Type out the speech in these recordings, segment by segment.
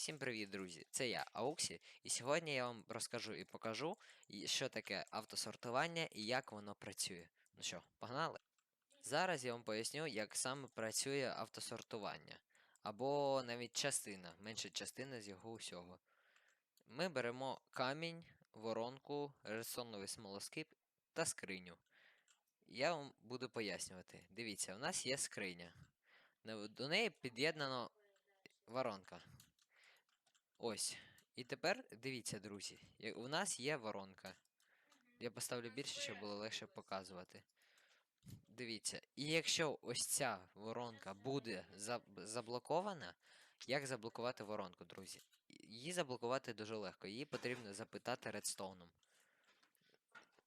Всім привіт, друзі! Це я, Ауксі, і сьогодні я вам розкажу і покажу, що таке автосортування і як воно працює. Ну що, погнали? Зараз я вам поясню, як саме працює автосортування, або навіть частина, менша частина з його усього. Ми беремо камінь, воронку, редстоновий смолоскип та скриню. Я вам буду пояснювати. Дивіться, у нас є скриня. До неї під'єднано воронка. Ось. І тепер дивіться, друзі. У нас є воронка. Я поставлю більше, щоб було легше показувати. Дивіться. І якщо ось ця воронка буде заблокована, як заблокувати воронку, друзі? Її заблокувати дуже легко. Її потрібно запитати редстоуном.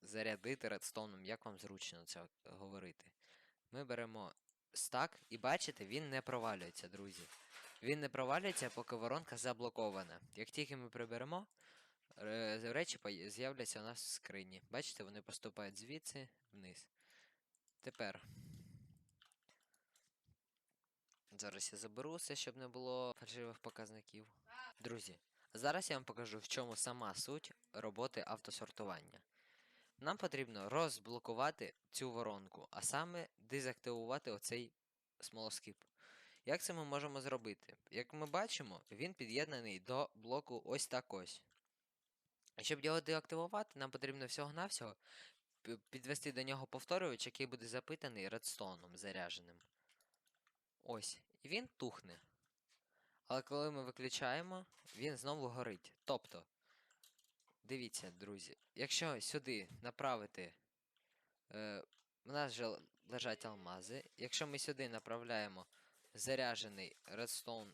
Зарядити редстоуном, як вам зручно це говорити. Ми беремо стак, і бачите, він не провалюється, друзі. Він не провалюється, поки воронка заблокована. Як тільки ми приберемо, речі з'являться у нас в скрині. Бачите, вони поступають звідси вниз. Тепер. Зараз я заберу все, щоб не було фальшивих показників. Друзі, зараз я вам покажу, в чому сама суть роботи автосортування. Нам потрібно розблокувати цю воронку, а саме дезактивувати оцей смолоскип. Як це ми можемо зробити? Як ми бачимо, він під'єднаний до блоку ось так ось. Щоб його деактивувати, нам потрібно всього-навсього підвести до нього повторювач, який буде запитаний редстоуном зарядженим. Ось. І він тухне. Але коли ми виключаємо, він знову горить. Тобто, дивіться, друзі, якщо сюди направити. Е, у нас вже лежать алмази. Якщо ми сюди направляємо заряджений редстоун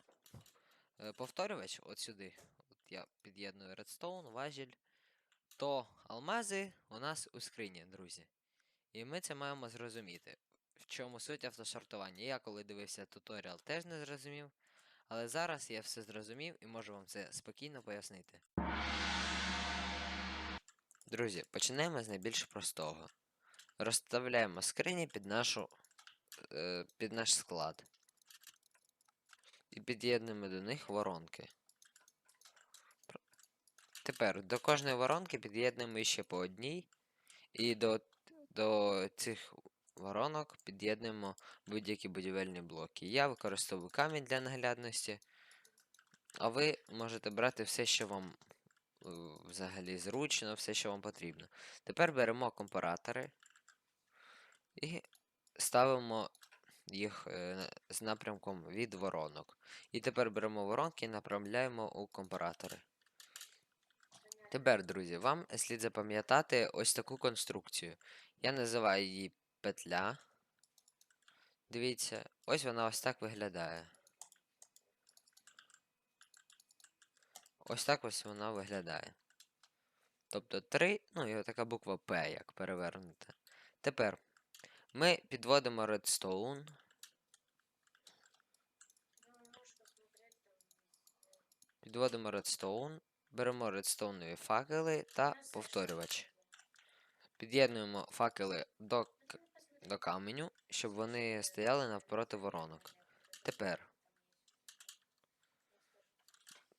е, повторювач, от сюди, от я під'єдную редстоун, важіль, то алмази у нас у скрині, друзі. І ми це маємо зрозуміти. В чому суть автосортування. Я коли дивився туторіал, теж не зрозумів. Але зараз я все зрозумів і можу вам це спокійно пояснити. Друзі, починаємо з найбільш простого. Розставляємо скрині під нашу е, під наш склад. І під'єднуємо до них воронки. Тепер до кожної воронки під'єднуємо ще по одній. І до, до цих воронок під'єднуємо будь-які будівельні блоки. Я використовую камінь для наглядності. А ви можете брати все, що вам е, взагалі зручно, все, що вам потрібно. Тепер беремо компаратори і ставимо їх е, з напрямком від воронок. І тепер беремо воронки і направляємо у компаратори. Тепер, друзі, вам слід запам'ятати ось таку конструкцію. Я називаю її петля. Дивіться, ось вона ось так виглядає. Ось так ось вона виглядає. Тобто 3, ну і така буква П, як перевернута. Тепер ми підводимо редстоун. Підводимо редстоун, беремо редстоунові факели та повторювач. Під'єднуємо факели до, до каменю, щоб вони стояли навпроти воронок. Тепер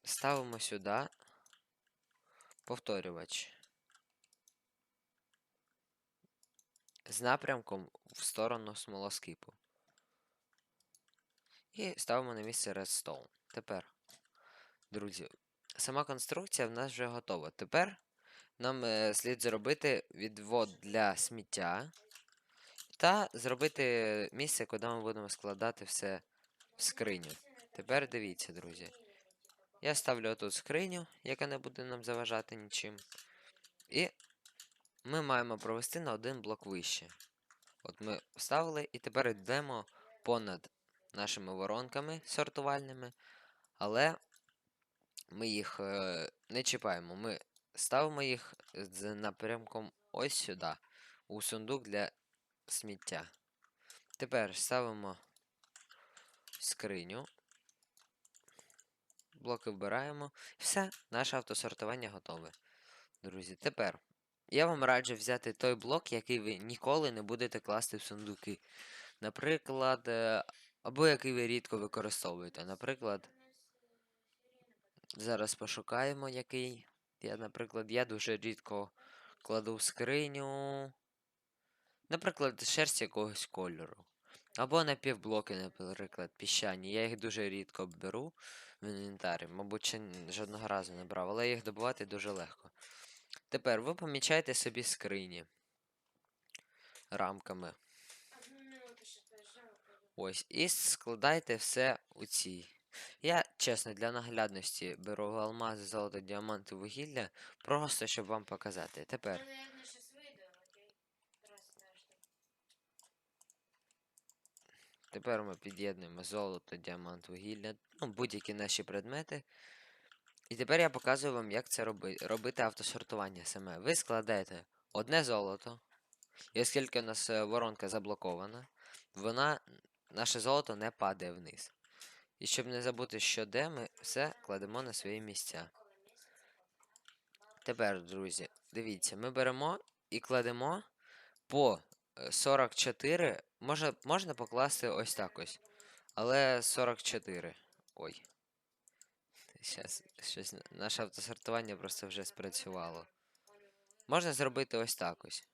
ставимо сюди повторювач з напрямком в сторону смолоскипу. І ставимо на місце redstone. Тепер, друзі, сама конструкція в нас вже готова. Тепер нам е, слід зробити відвод для сміття та зробити місце, куди ми будемо складати все в скриню. Тепер дивіться, друзі. Я ставлю тут скриню, яка не буде нам заважати нічим. І ми маємо провести на один блок вище. От ми вставили і тепер йдемо понад нашими воронками сортувальними, але ми їх е, не чіпаємо. Ми ставимо їх з напрямком ось сюди, у сундук для сміття. Тепер ставимо скриню. Блоки вбираємо. Все, наше автосортування готове. Друзі, тепер я вам раджу взяти той блок, який ви ніколи не будете класти в сундуки. Наприклад, е, або який ви рідко використовуєте. Наприклад, Зараз пошукаємо який. Я, наприклад, я дуже рідко кладу в скриню. Наприклад, шерсть якогось кольору. Або напівблоки, наприклад, піщані. Я їх дуже рідко беру в інвентарі. Мабуть, ще жодного разу не брав, але їх добувати дуже легко. Тепер ви помічаєте собі скрині рамками. Ось, і складайте все у цій. Я, чесно, для наглядності беру алмази, золото, діаманти, вугілля, просто щоб вам показати. Тепер. Что. Тепер ми під'єднуємо золото, діамант, вугілля, ну, будь-які наші предмети. І тепер я показую вам, як це роби... робити автосортування саме. Ви складаєте одне золото, і оскільки у нас е, воронка заблокована, вона, наше золото не падає вниз. І щоб не забути, що де, ми все кладемо на свої місця. Тепер, друзі, дивіться, ми беремо і кладемо по е, 44. Може, можна покласти ось так ось. Але 44. Ой. Щас, щось наше автосортування просто вже спрацювало. Можна зробити ось так ось.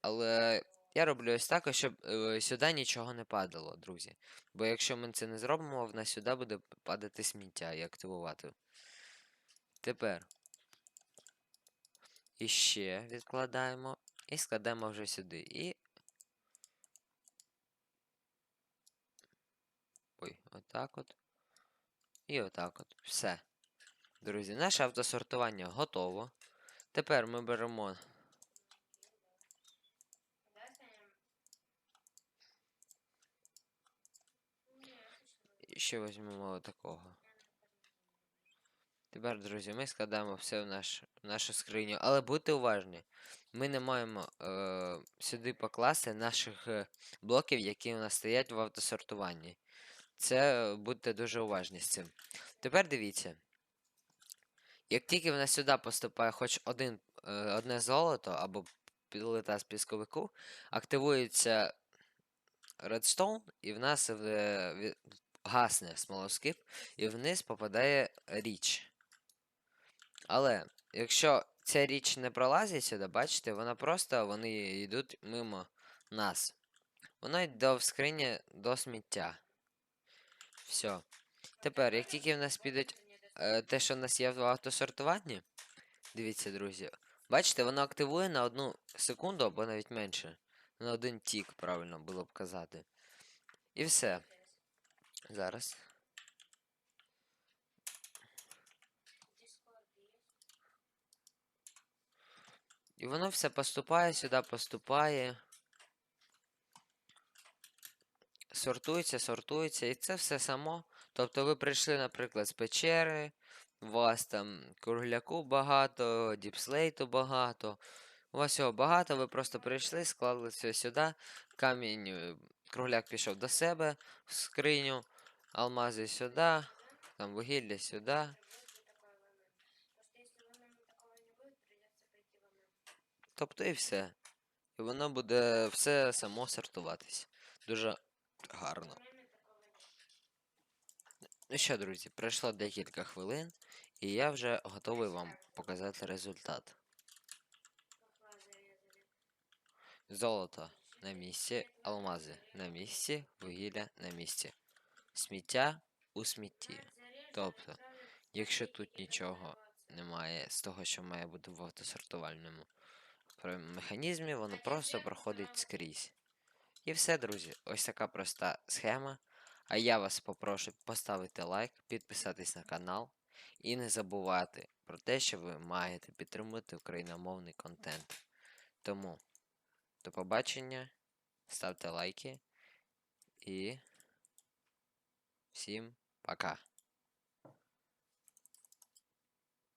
Але я роблю ось так, ось, щоб е, сюди нічого не падало, друзі. Бо якщо ми це не зробимо, в нас сюди буде падати сміття і активувати. Тепер. Іще відкладаємо і складаємо вже сюди. І. Ой, отак от. І отак от. Все. Друзі, наше автосортування готово. Тепер ми беремо ще візьмемо такого. Тепер, друзі, ми складаємо все в, наш, в нашу скриню. Але будьте уважні, ми не маємо е, сюди покласти наших е, блоків, які у нас стоять в автосортуванні. Це будьте дуже уважні з цим. Тепер дивіться. Як тільки в нас сюди поступає хоч один, е, одне золото або плита з пісковику, активується редстоун, і в нас гасне смолоскип, і вниз попадає річ. Але якщо ця річ не пролазить сюди, бачите, вона просто вони йдуть мимо нас. Воно йде в скрині до сміття. Все. Тепер, як тільки в нас підуть е, те, що в нас є в автосортуванні, дивіться, друзі, бачите, воно активує на одну секунду або навіть менше. На один тік, правильно було б казати. І все. Зараз. І воно все поступає сюди, поступає. Сортується, сортується, і це все само. Тобто ви прийшли, наприклад, з печери, у вас там кругляку багато, діпслейту багато. У вас всього багато, ви просто прийшли, склали все сюди. Камінь, е, кругляк пішов до себе в скриню, алмази сюди, там вугілля сюди. Тобто і все. І воно буде все само сортуватись. Дуже гарно. Ну що, друзі, пройшло декілька хвилин, і я вже готовий вам показати результат. Золото на місці, алмази на місці, вугілля на місці. Сміття у смітті. Тобто, якщо тут нічого немає з того, що має бути в автосортувальному механізмі, воно просто проходить скрізь. І все, друзі, ось така проста схема. А я вас попрошу поставити лайк, підписатись на канал і не забувати про те, що ви маєте підтримувати україномовний контент. Тому до побачення, ставте лайки і всім пока.